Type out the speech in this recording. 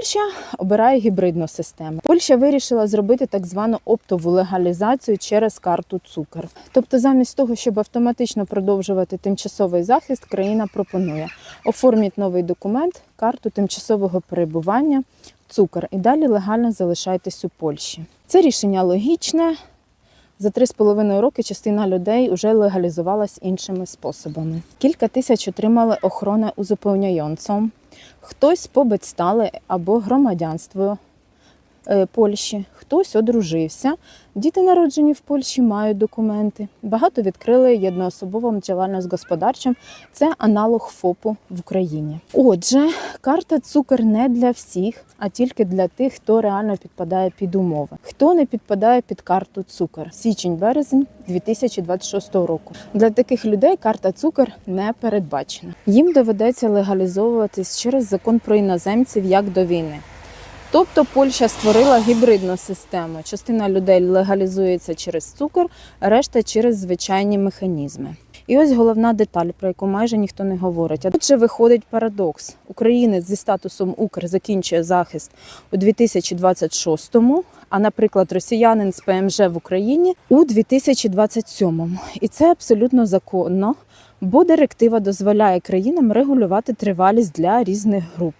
Польща обирає гібридну систему. Польща вирішила зробити так звану оптову легалізацію через карту цукор. Тобто, замість того, щоб автоматично продовжувати тимчасовий захист, країна пропонує оформіть новий документ, карту тимчасового перебування, цукор і далі легально залишайтесь у Польщі. Це рішення логічне. За 3,5 роки частина людей вже легалізувалась іншими способами. Кілька тисяч отримали охорону узупевняjącą. Хтось побит стали або громадянство Польщі, хтось одружився. Діти, народжені в Польщі, мають документи. Багато відкрили єдноособовим діяльність господарчим. Це аналог ФОПу в Україні. Отже, карта цукор не для всіх, а тільки для тих, хто реально підпадає під умови. Хто не підпадає під карту цукор? Січень-березень 2026 року. Для таких людей карта цукор не передбачена. Їм доведеться легалізовуватись через закон про іноземців як до війни. Тобто Польща створила гібридну систему. Частина людей легалізується через цукор, а решта через звичайні механізми. І ось головна деталь, про яку майже ніхто не говорить. А тут же виходить парадокс. Українець зі статусом Укр закінчує захист у 2026-му, а, наприклад, росіянин з ПМЖ в Україні у 2027-му. І це абсолютно законно, бо директива дозволяє країнам регулювати тривалість для різних груп.